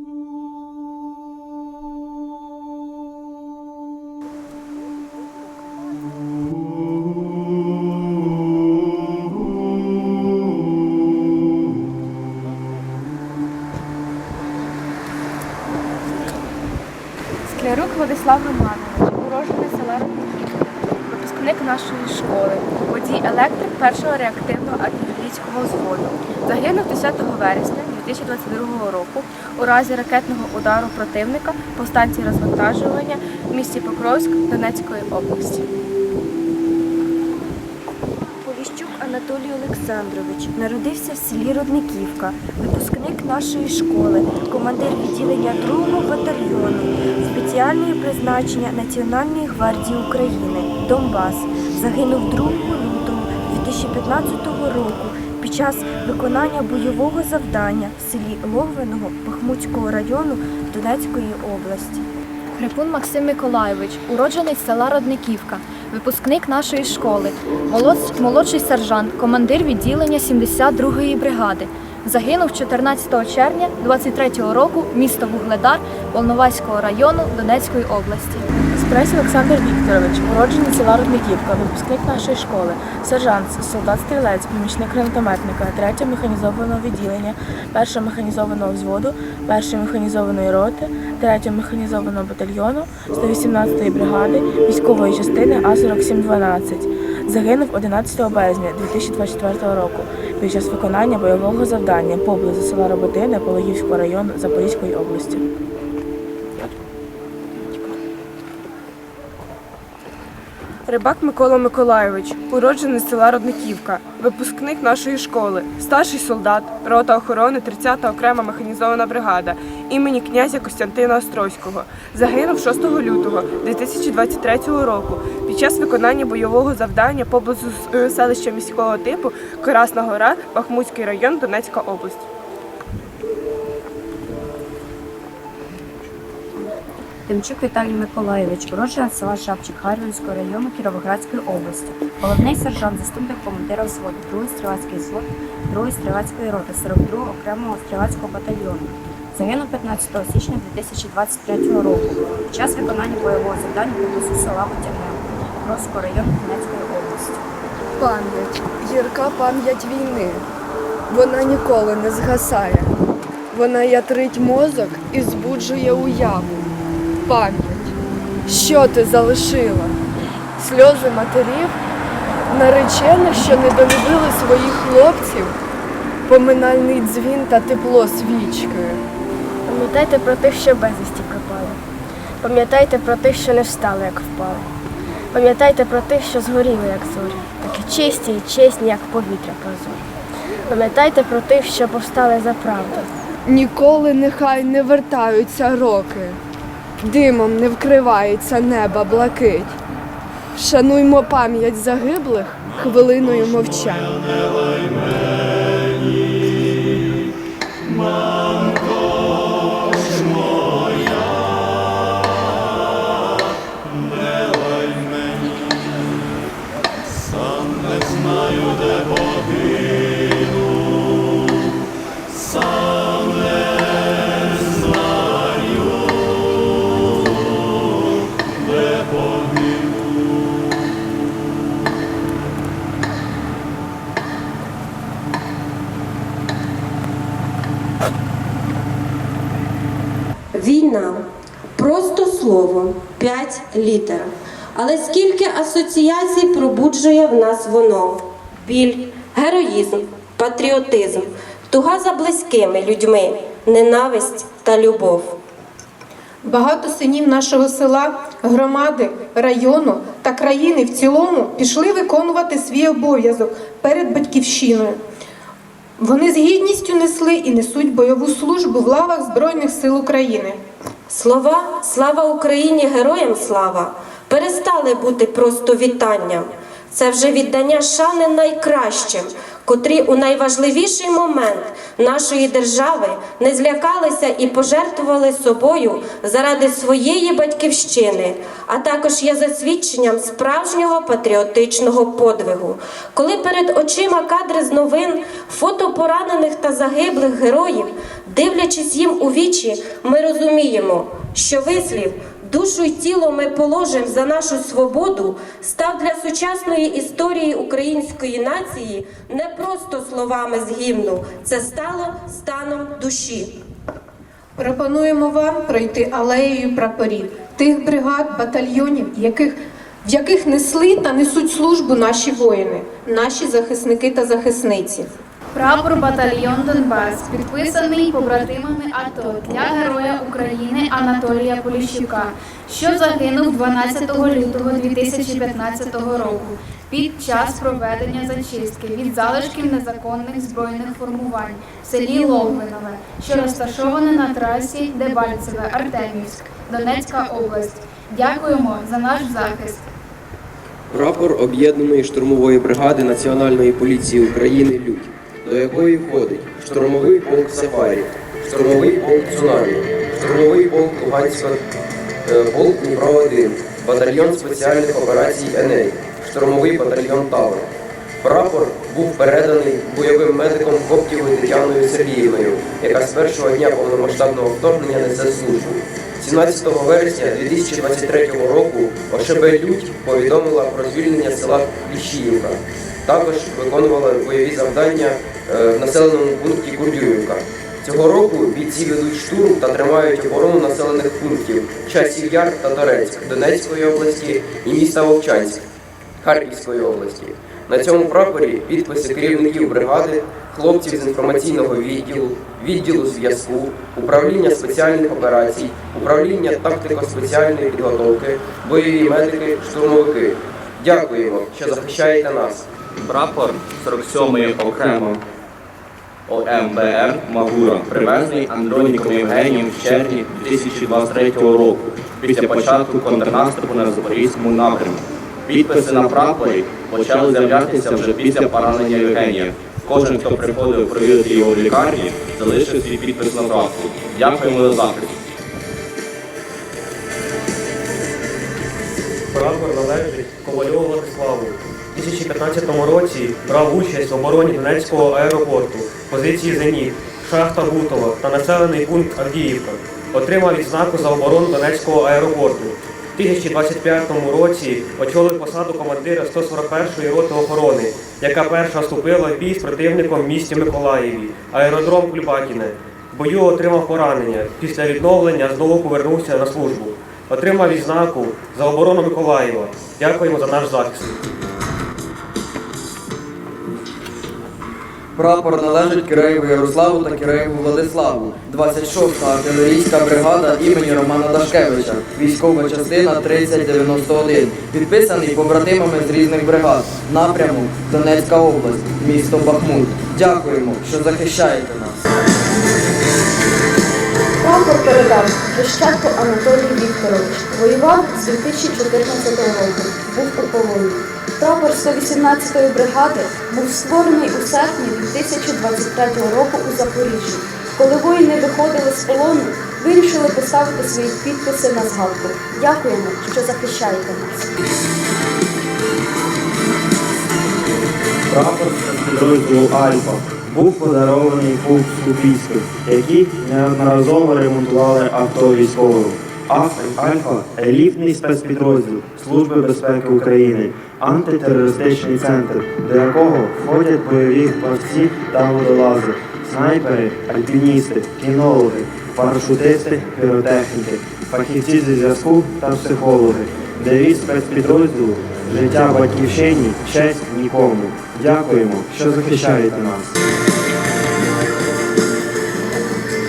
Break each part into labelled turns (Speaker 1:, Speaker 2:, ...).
Speaker 1: Склярук Владислав Романович, урожений села Рудниківка, випускник нашої школи, водій електрик першого реактивного артилерійського взводу. Загинув 10 вересня 2022 року у разі ракетного удару противника по станції розвантажування в місті Покровськ Донецької області.
Speaker 2: Поліщук Анатолій Олександрович народився в селі Рудниківка, випускник нашої школи, командир відділення 2-го батальйону спеціального призначення Національної гвардії України Донбас. Загинув 2 лютого 2015 року під час виконання бойового завдання в селі Логвиного Бахмутського району Донецької області.
Speaker 3: Хрипун Максим Миколайович, уроджений з села Родниківка, випускник нашої школи, молодший сержант, командир відділення 72-ї бригади. Загинув 14 червня 23-го року місто Вугледар Волноваського району Донецької області.
Speaker 1: Спресь Олександр Вікторович, уроджений села Рудниківка, випускник нашої школи, сержант, солдат-стрілець, помічник гранатометника, 3 механізованого відділення, 1 механізованого взводу, 1 механізованої роти, 3 механізованого батальйону, 118-ї бригади, військової частини А4712. Загинув 11 березня 2024 року під час виконання бойового завдання поблизу села Роботине Пологівського району Запорізької області.
Speaker 4: Рибак Микола Миколайович, уроджений села Родниківка, випускник нашої школи, старший солдат, рота охорони 30-та окрема механізована бригада імені князя Костянтина Острозького. Загинув 6 лютого 2023 року під час виконання бойового завдання поблизу е, селища міського типу Красна Гора, Бахмутський район, Донецька область.
Speaker 5: Тимчук Віталій Миколайович, уродженець села Шапчик Харківського району Кіровоградської області, головний сержант, заступник командира взводу, 2 стрілецький взвод, 2 стрілецької роти, 42 окремого стрілецького батальйону. Загинув 15 січня 2023 року під час виконання бойового завдання поблизу села Витягне Покровського району Донецької області.
Speaker 6: Пам'ять, гірка пам'ять війни. Вона ніколи не згасає. Вона ятрить мозок і збуджує уяву. Пам'ять, що ти залишила? Сльози матерів, наречених, що не долюбили своїх хлопців, поминальний дзвін та тепло свічки.
Speaker 2: Пам'ятайте про тих, що безвісті пропали. Пам'ятайте про тих, що не встали, як впали. Пам'ятайте про тих, що згоріли, як зорі, такі чисті і чесні, як повітря прозорі. Пам'ятайте про тих, що повстали за правду.
Speaker 6: Ніколи нехай не вертаються роки, димом не вкривається неба блакить. Шануймо пам'ять загиблих хвилиною мовчання.
Speaker 7: Пробуджує в нас воно: біль, героїзм, патріотизм, туга за близькими людьми, ненависть та любов.
Speaker 8: Багато синів нашого села, громади, району та країни в цілому пішли виконувати свій обов'язок перед батьківщиною. Вони з гідністю несли і несуть бойову службу в лавах Збройних сил України.
Speaker 7: Слова Слава Україні! Героям слава перестали бути просто вітанням. Це вже віддання шани найкращим, котрі у найважливіший момент нашої держави не злякалися і пожертвували собою заради своєї батьківщини, а також є засвідченням справжнього патріотичного подвигу. Коли перед очима кадри з новин, фото поранених та загиблих героїв, дивлячись їм у вічі, ми розуміємо, що вислів Душу й тіло ми положимо за нашу свободу став для сучасної історії української нації не просто словами з гімну, це стало станом душі.
Speaker 8: Пропонуємо вам пройти алеєю прапорів тих бригад, батальйонів, яких, в яких несли та несуть службу наші воїни, наші захисники та захисниці.
Speaker 9: Прапор батальйон Донбас, підписаний побратимами АТО для Героя України Анатолія Поліщука, що загинув 12 лютого 2015 року під час проведення зачистки від залишків незаконних збройних формувань в селі Логвинове, що розташоване на трасі Дебальцеве Артемівськ, Донецька область. Дякуємо за наш захист.
Speaker 10: Прапор об'єднаної штурмової бригади Національної поліції України Людь, до якої входить штурмовий полк Сафарі, штурмовий полк Цунамі, штурмовий полк Луганська, е, полк Дніпро 1 батальйон спеціальних операцій Еней, штурмовий батальйон Тавр. Прапор був переданий бойовим медиком Коптєвою Тетяною Сергіївною, яка з першого дня повномасштабного вторгнення несе службу. 17 вересня 2023 року ОШБ Людь повідомила про звільнення села Кліщіївка. Також виконувала бойові завдання в населеному пункті Курдюївка. Цього року бійці ведуть штурм та тримають оборону населених пунктів Часів Яр та Торецьк Донецької області і міста Вовчанськ Харківської області. На цьому прапорі підписи керівників бригади, хлопців з інформаційного відділу, відділу зв'язку, управління спеціальних операцій, управління тактико-спеціальної підготовки, бойові медики, штурмовики. Дякуємо, що захищаєте нас.
Speaker 11: Прапор 47-ї окремо ОМБР Магура, привезений Андроніком Євгенієм в червні 2023 року після початку контрнаступу на Запорізькому напрямку. Підписи на прапорі почали з'являтися вже після поранення Євгенія. Кожен, хто приходив провідати його в лікарні, залишив свій підпис на прапорі. Дякуємо за захист.
Speaker 12: Прапор належить Ковальову Владиславу. У 2015 році брав участь в обороні Донецького аеропорту, позиції Зеніт, шахта Гутова та населений пункт Авдіївка. Отримав відзнаку за оборону Донецького аеропорту. У 2025 році очолив посаду командира 141-ї роти охорони, яка перша вступила в бій з противником в місті Миколаєві, аеродром Кульбакіне. В бою отримав поранення. Після відновлення знову повернувся на службу. Отримав відзнаку за оборону Миколаєва. Дякуємо за наш захист.
Speaker 13: Прапор належить Киреєву Ярославу та Киреєву Владиславу. 26-та артилерійська бригада імені Романа Дашкевича, військова частина 3091. Підписаний побратимами з різних бригад. Напрямок Донецька область, місто Бахмут. Дякуємо, що захищаєте нас.
Speaker 3: Прапор передав Хрещатко Анатолій Вікторович. Воював з 2014 року. Був у полоні. Прапор 118-ї бригади був створений у серпні 2023 року у Запоріжжі. Коли воїни виходили з полону, вирішили поставити свої підписи на згадку. Дякуємо, що захищаєте нас.
Speaker 11: Прапор підрозділу Альфа був подарований полк Скупійських, які неодноразово ремонтували авто військовим. Альфа елітний спецпідрозділ Служби безпеки України, антитерористичний центр, до якого входять бойові плавці та водолази, снайпери, альпіністи, кінологи, парашутисти, піротехніки, фахівці зі зв'язку та психологи. Девіз спецпідрозділу Життя батьківщині, честь нікому. Дякуємо, що захищаєте нас.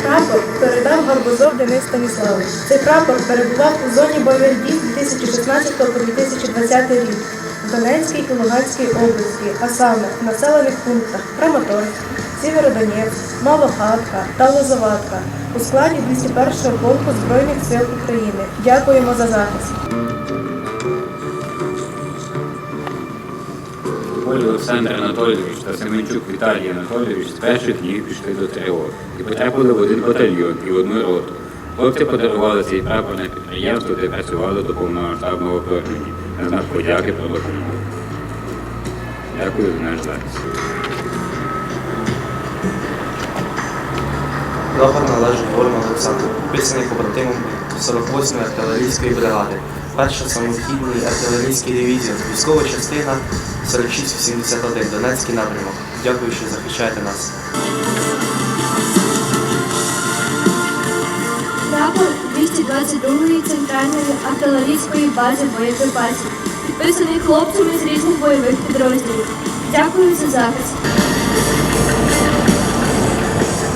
Speaker 9: Прапор передав Гарбузов Денис Станіславович. Цей прапор перебував у зоні бойових дій з 2016 по 2020 рік в Донецькій і Луганській області, а саме в населених пунктах Краматорськ, Сєвєродонецьк, Малохатка та Лозоватка у складі 201-го полку Збройних сил України. Дякуємо за захист.
Speaker 14: Олександр Анатолійович та Семенчук Віталій Анатолійович з перших днів пішли до ТРО і потрапили в один батальйон і в одну роту. Хлопці подарували цей прапор на підприємство, де працювали до повномасштабного вторгнення на знак подяки допомогу. Дякую за наш.
Speaker 15: Прапор належить Ворому Олександру, підписаний побратимом 48-ї артилерійської бригади, перша самохідний артилерійський дивізія, військова частина 4681, Донецький напрямок. Дякую, що захищаєте нас.
Speaker 16: 222-ї центральної артилерійської бази боєприпасів, підписаний хлопцями з різних бойових підрозділів. Дякую за захист.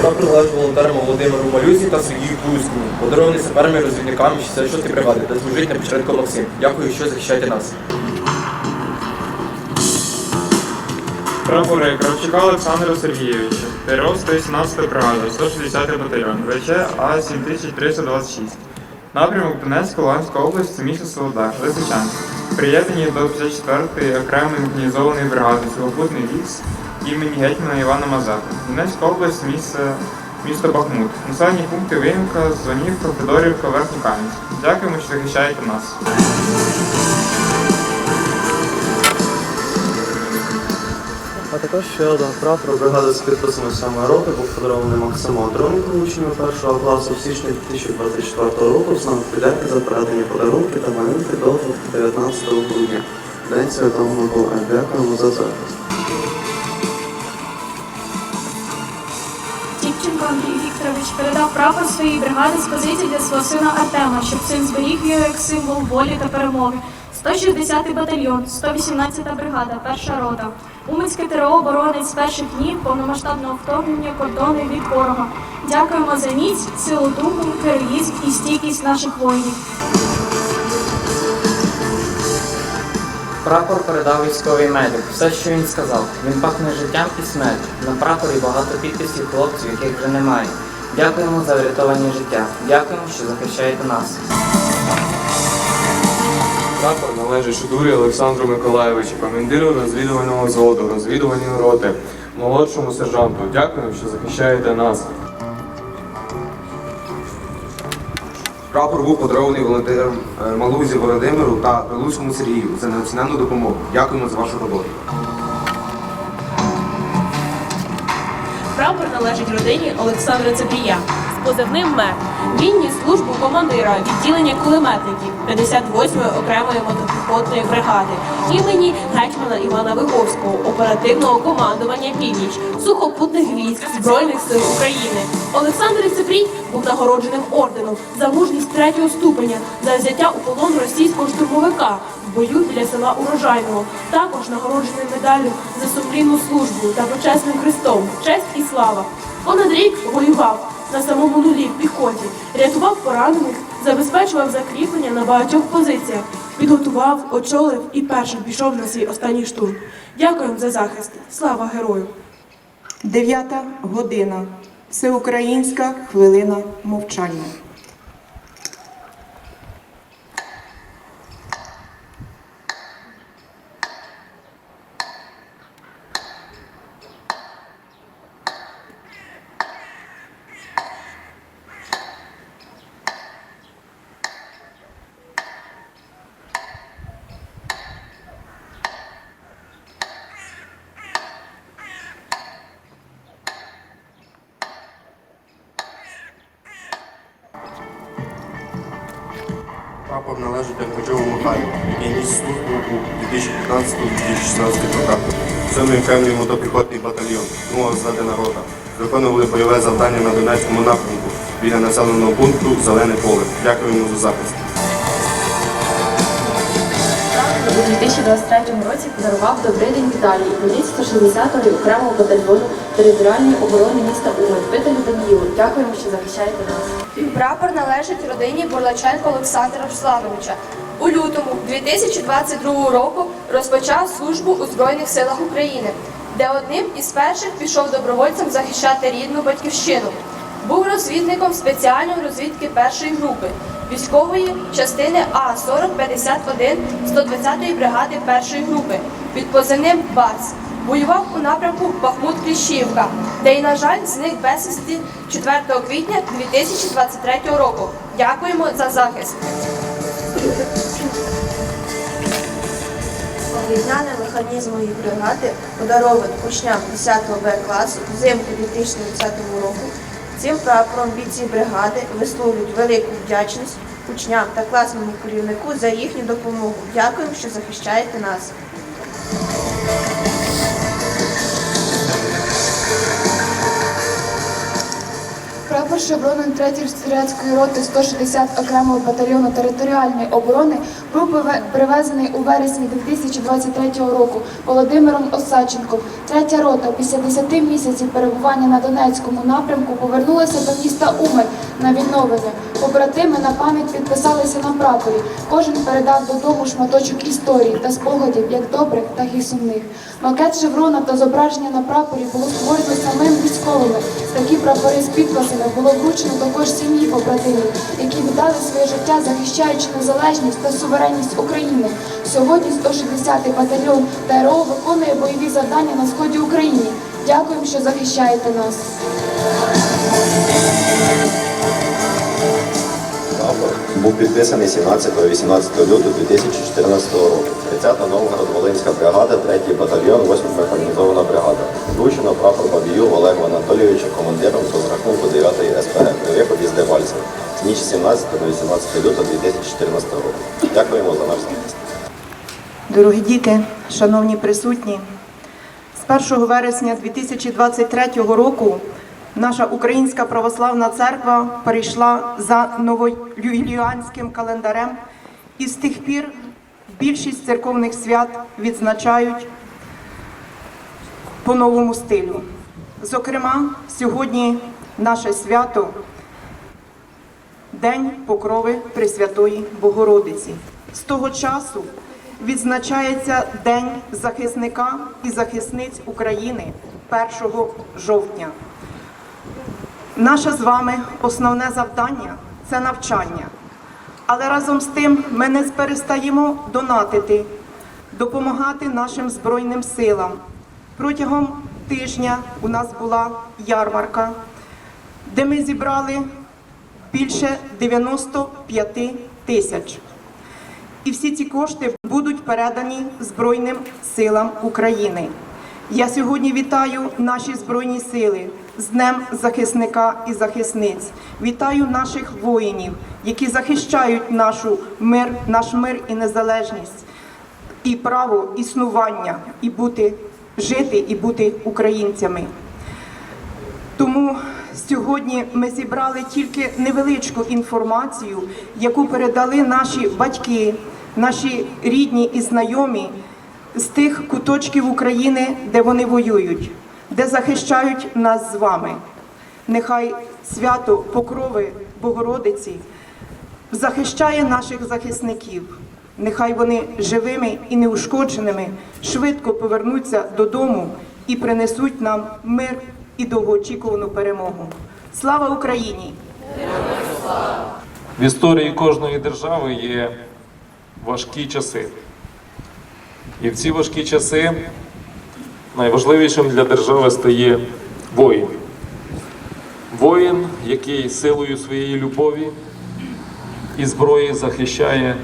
Speaker 17: Прапор належить волонтерам Володимиру Малюзі та Сергію Кузькому, подарований саперами розвідниками 66-ї бригади, та служить на початку Максим. Дякую, що захищаєте нас.
Speaker 18: Прапори Кравчука Олександра Сергійовича, ТРО 118 бригада, 160 батальйон, ВЧ А 7326. Напрямок Донецька, Луганська область, місто Солодар, Лисичанськ. Приєднані до 54-ї окремої механізованої бригади Сухопутний військ імені гетьмана Івана Мазепи. Донецька область, місце, місто Бахмут. Населені пункти Виївка, Звонівка, Федорівка, Верхньокам'янськ. Дякуємо, що захищаєте нас.
Speaker 19: А також ще один прапор бригади з підписами саме роти був подарований Максиму Андроніку, учню першого класу в січні 2024 року з нами подяки за передані подарунки та малюнки до 19 грудня. День Святого Миколая. Дякуємо за захист.
Speaker 20: Тіпченко Андрій Вікторович передав прапор своїй бригади з позиції для свого сина Артема, щоб син зберіг його як символ волі та перемоги. 160-й батальйон, 118-та бригада, перша рота. Уманське ТРО оборонить з перших днів повномасштабного вторгнення кордони від ворога. Дякуємо за міць, силу духу, героїзм і стійкість наших воїнів.
Speaker 21: Прапор передав військовий медик. Все, що він сказав. Він пахне життям і смертю. На прапорі багато підписів хлопців, яких вже немає. Дякуємо за врятовані життя. Дякуємо, що захищаєте нас.
Speaker 22: Прапор належить Шудурі Олександру Миколаєвичу, командиру розвідувального взводу, розвідувальної роти, молодшому сержанту. Дякую, що захищаєте нас.
Speaker 10: Прапор був подарований волонтерам е, Малузі Володимиру та Прилуцькому Сергію за неоціненну допомогу. Дякуємо за вашу роботу.
Speaker 23: Прапор належить родині Олександра Цепрія позивним МЕ. Він ніс службу командира відділення кулеметників 58-ї окремої мотопіхотної бригади імені гетьмана Івана Виговського, оперативного командування Північ сухопутних військ Збройних сил України. Олександр Цепрій був нагородженим орденом за мужність третього ступеня за взяття у полон російського штурмовика бою біля села Урожайного. Також нагороджений медаллю за сумлінну службу та почесним хрестом. Честь і слава. Понад рік воював на самому нулі в піхоті, рятував поранених, забезпечував закріплення на багатьох позиціях, підготував, очолив і першим пішов на свій останній штурм. Дякуємо за захист. Слава герою!
Speaker 24: Дев'ята година. Всеукраїнська хвилина мовчання.
Speaker 11: Прапор належить Деркачову Михайлу, який ніс службу у 2015-2016 роках. Сьомий окремий мотопіхотний батальйон, друга зведена народа. Виконували бойове завдання на Донецькому напрямку біля населеного пункту Зелене поле. Дякуємо за захист.
Speaker 1: 2023 році подарував Добрий день Віталій, воліць 160-ї окремого батальйону територіальної оборони міста Умань, Петелю Даніїлу. Дякуємо, що захищаєте нас.
Speaker 25: Прапор належить родині Бурлаченко Олександра Руслановича. У лютому 2022 року розпочав службу у Збройних силах України, де одним із перших пішов добровольцем захищати рідну батьківщину. Був розвідником спеціальної розвідки першої групи військової частини А 4051 120-ї бригади першої групи. під позивним БАЦ. Воював у напрямку Бахмут-Кліщівка, де й, на жаль, зник безвісті 4 квітня 2023 року. Дякуємо за захист.
Speaker 2: Вогняне механізмової бригади подарований учням 10 Б класу взимку 2020 року. Цим прапором бійці бригади висловлюють велику вдячність учням та класному керівнику за їхню допомогу. Дякуємо, що захищаєте нас.
Speaker 20: Прапор шевроном 3-ї стрілецької роти 160 окремого батальйону територіальної оборони був приве- привезений у вересні 2023 року Володимиром Осадченком. Третя рота після 10 місяців перебування на Донецькому напрямку повернулася до міста Умель на відновлення. Побратими на пам'ять підписалися на прапорі. Кожен передав додому шматочок історії та спогадів, як добрих, так і сумних. Макет шеврона та зображення на прапорі було створено самим військовими. Такі прапори з підписами було вручено також сім'ї побратимів, які віддали своє життя, захищаючи незалежність та суверенність України. Сьогодні 160-й батальйон ТРО виконує бойові завдання на сході України. Дякуємо, що захищаєте нас.
Speaker 26: Був підписаний 17-18 лютого 2014 року. 30-та Новгород-Волинська бригада, 3-й батальйон, 8-ма механізована бригада. Вручено прапор Бабію Олегу Анатолійовичу командиром з розрахунку 9-ї СПГ при виході з Дебальцева. Ніч 17 до 18 лютого 2014 року. Дякуємо за наш захист.
Speaker 24: Дорогі діти, шановні присутні, з 1 вересня 2023 року наша Українська православна церква перейшла за новоюліанським календарем, і з тих пір більшість церковних свят відзначають по новому стилю. Зокрема, сьогодні наше свято День Покрови Пресвятої Богородиці. З того часу відзначається День захисника і захисниць України 1 жовтня. Наше з вами основне завдання це навчання. Але разом з тим ми не перестаємо донатити, допомагати нашим Збройним силам. Протягом тижня у нас була ярмарка, де ми зібрали більше 95 тисяч. І всі ці кошти будуть передані Збройним силам України. Я сьогодні вітаю наші Збройні сили з Днем захисника і захисниць. Вітаю наших воїнів, які захищають нашу мир, наш мир і незалежність, і право існування, і бути жити і бути українцями. Тому сьогодні ми зібрали тільки невеличку інформацію, яку передали наші батьки, наші рідні і знайомі з тих куточків України, де вони воюють, де захищають нас з вами. Нехай свято Покрови Богородиці захищає наших захисників. Нехай вони живими і неушкодженими швидко повернуться додому і принесуть нам мир і довгоочікувану перемогу. Слава Україні!
Speaker 27: В історії кожної держави є важкі часи. І в ці важкі часи найважливішим для держави стає воїн. Воїн, який силою своєї любові і зброї захищає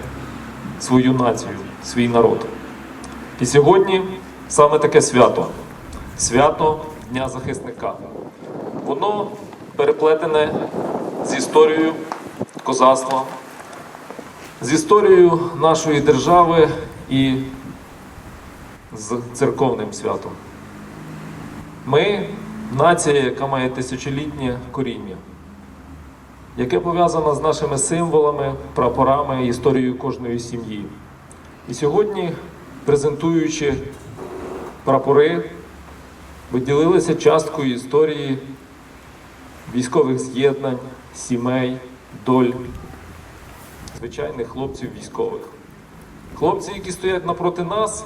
Speaker 27: свою націю, свій народ. І сьогодні саме таке свято свято Дня захисника. Воно переплетене з історією козацтва, з історією нашої держави і з церковним святом. Ми нація, яка має тисячолітнє коріння, яке пов'язане з нашими символами, прапорами, історією кожної сім'ї. І сьогодні, презентуючи прапори, ви ділилися часткою історії військових з'єднань, сімей, доль, звичайних хлопців військових. Хлопці, які стоять напроти нас,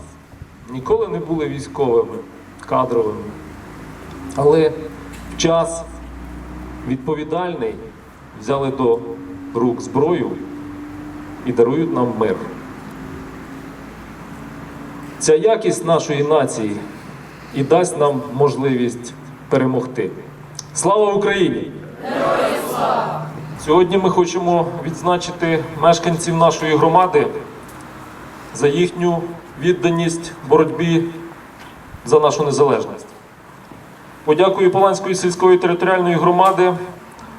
Speaker 27: ніколи не були військовими, кадровими. Але в час відповідальний взяли до рук зброю і дарують нам мир. Ця якість нашої нації і дасть нам можливість перемогти. Слава Україні! Сьогодні ми хочемо відзначити мешканців нашої громади за їхню відданість боротьбі за нашу незалежність. Подякою Паланської сільської територіальної громади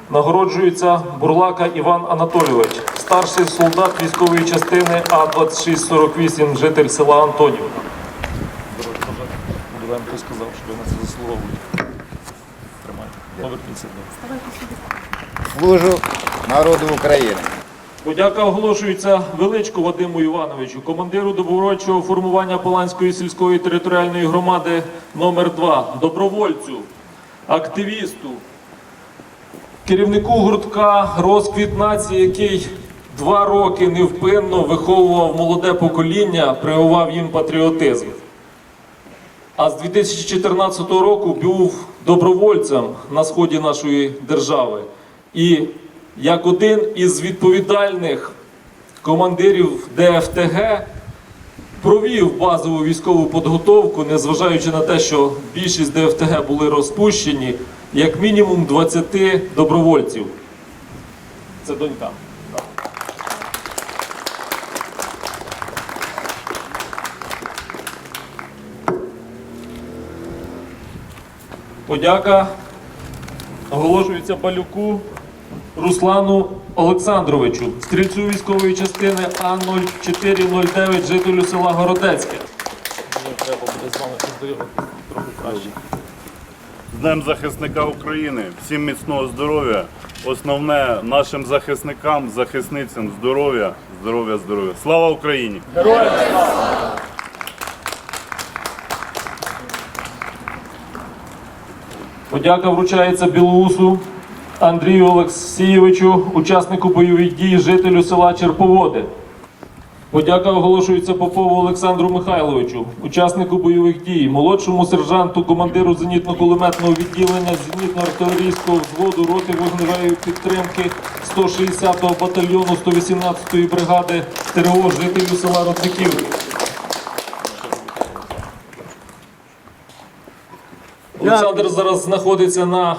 Speaker 27: нагороджується Бурлака Іван Анатолійович, старший солдат військової частини А-2648, житель села Антонівка. Буленко сказав, що ви на це заслуговуєте. Тримайте. До.
Speaker 28: Служу народу України.
Speaker 27: Подяка оголошується Величку Вадиму Івановичу, командиру добровольчого формування Поланської сільської територіальної громади номер 2 добровольцю, активісту, керівнику гуртка Розквіт нації, який два роки невпинно виховував молоде покоління, прививав їм патріотизм. А з 2014 року був добровольцем на сході нашої держави. І як один із відповідальних командирів ДФТГ провів базову військову підготовку, незважаючи на те, що більшість ДФТГ були розпущені, як мінімум 20 добровольців. Це донька. Подяка оголошується Балюку Руслану Олександровичу, стрільцю військової частини А0409, жителю села Городецьке. Треба буде з вами познайомитися трохи краще.
Speaker 29: З Днем захисника України, всім міцного здоров'я. Основне нашим захисникам, захисницям здоров'я, здоров'я, здоров'я. Слава Україні!
Speaker 27: Героям слава! Подяка вручається Білоусу Андрію Олексійовичу, учаснику бойових дій, жителю села Черповоди. Подяка оголошується Попову Олександру Михайловичу, учаснику бойових дій, молодшому сержанту, командиру зенітно-кулеметного відділення зенітно-артилерійського взводу роти вогневої підтримки 160-го батальйону 118-ї бригади ТРО, жителю села Родників. Олександр зараз знаходиться на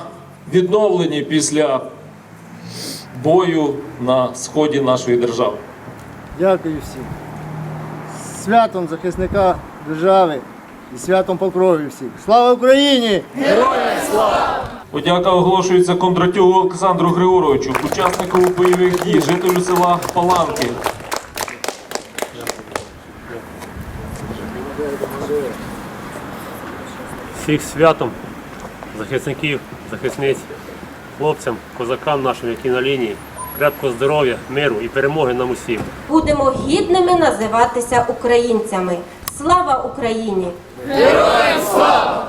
Speaker 27: відновленні після бою на сході нашої держави.
Speaker 28: Дякую всім. Святом захисника держави і святом покрові всіх. Слава Україні! Героям слава!
Speaker 27: Подяка оголошується Кондратюгу Олександру Григоровичу, учаснику бойових дій, жителю села Паланки.
Speaker 30: Всіх святом, захисників, захисниць, хлопцям, козакам нашим, які на лінії, крепкого здоров'я, миру і перемоги нам усім.
Speaker 31: Будемо гідними називатися українцями. Слава Україні!
Speaker 23: Героям слава!